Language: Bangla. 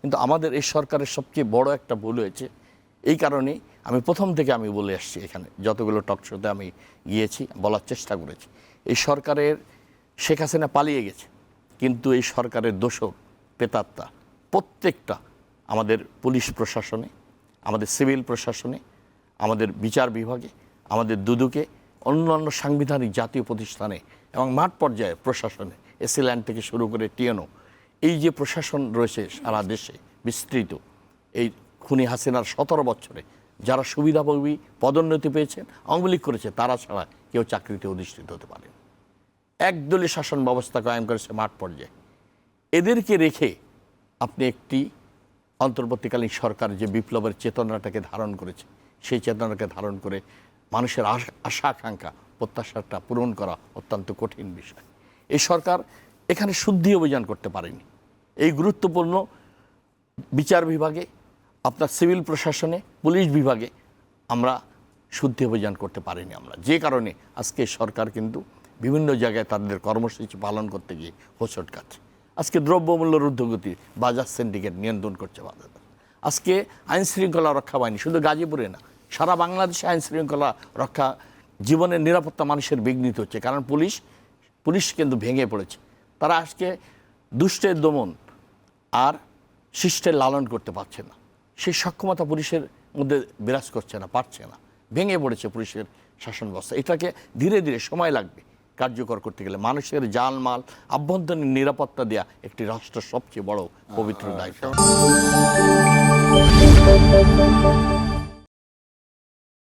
কিন্তু আমাদের এই সরকারের সবচেয়ে বড় একটা ভুল হয়েছে। এই কারণে আমি প্রথম থেকে আমি বলে আসছি এখানে, যতগুলো টক শোতে আমি গিয়েছি, বলার চেষ্টা করেছি। এই সরকারের শেখ হাসিনা পালিয়ে গেছে, কিন্তু এই সরকারের দোষর, পেতাত্তা প্রত্যেকটা আমাদের পুলিশ প্রশাসনে, আমাদের সিভিল প্রশাসনে, আমাদের বিচার বিভাগে, আমাদের দুদুকে, অন্যান্য সাংবিধানিক জাতীয় প্রতিষ্ঠানে এবং মাঠ পর্যায়ে প্রশাসনে, এসিল্যান্ড থেকে শুরু করে টিএনও এই যে প্রশাসন রয়েছে সারা দেশে বিস্তৃত, এই খুনি হাসিনার সতেরো বছরে যারা সুবিধাভোগী পদোন্নতি পেয়েছেন, আওয়ামী করেছে, তারা ছাড়া কেউ চাকরিতে অধিষ্ঠিত হতে পারে একদলীয় শাসন ব্যবস্থা কায়েম করেছে মাঠ পর্যায়ে। এদেরকে রেখে আপনি একটি অন্তর্বর্তীকালীন সরকার যে বিপ্লবের চেতনাটাকে ধারণ করেছে, সেই চেতনাকে ধারণ করে মানুষের আশা আকাঙ্ক্ষা প্রত্যাশাটা পূরণ করা অত্যন্ত কঠিন বিষয়। এই সরকার এখানে শুদ্ধি অভিযান করতে পারেনি। এই গুরুত্বপূর্ণ বিচার বিভাগে, আপনার সিভিল প্রশাসনে, পুলিশ বিভাগে আমরা শুদ্ধি অভিযান করতে পারিনি আমরা। যে কারণে আজকে সরকার কিন্তু বিভিন্ন জায়গায় তাদের কর্মসূচি পালন করতে গিয়ে হোঁচট খাচ্ছে আজকে দ্রব্যমূল্যের ঊর্ধ্বগতি বাজার সিন্ডিকেট নিয়ন্ত্রণ করছে বাজার। আজকে আইন শৃঙ্খলা রক্ষা বাহিনী, শুধু গাজীপুরে না, সারা বাংলাদেশে আইন শৃঙ্খলা রক্ষা জীবনের নিরাপত্তা মানুষের বিঘ্নিত হচ্ছে। কারণ পুলিশ পুলিশ কিন্তু ভেঙে পড়েছে। তারা আজকে দুষ্টের দমন আর শিষ্টের লালন করতে পারছে না। সেই সক্ষমতা পুলিশের মধ্যে বিরাজ করছে না, পারছে না। ভেঙে পড়েছে পুলিশের শাসন ব্যবস্থা। এটাকে ধীরে ধীরে সময় লাগবে কার্যকর করতে গেলে। মানুষের জালমাল আভ্যন্তরীণ নিরাপত্তা দেওয়া একটি রাষ্ট্র সবচেয়ে বড় পবিত্র দায়িত্ব।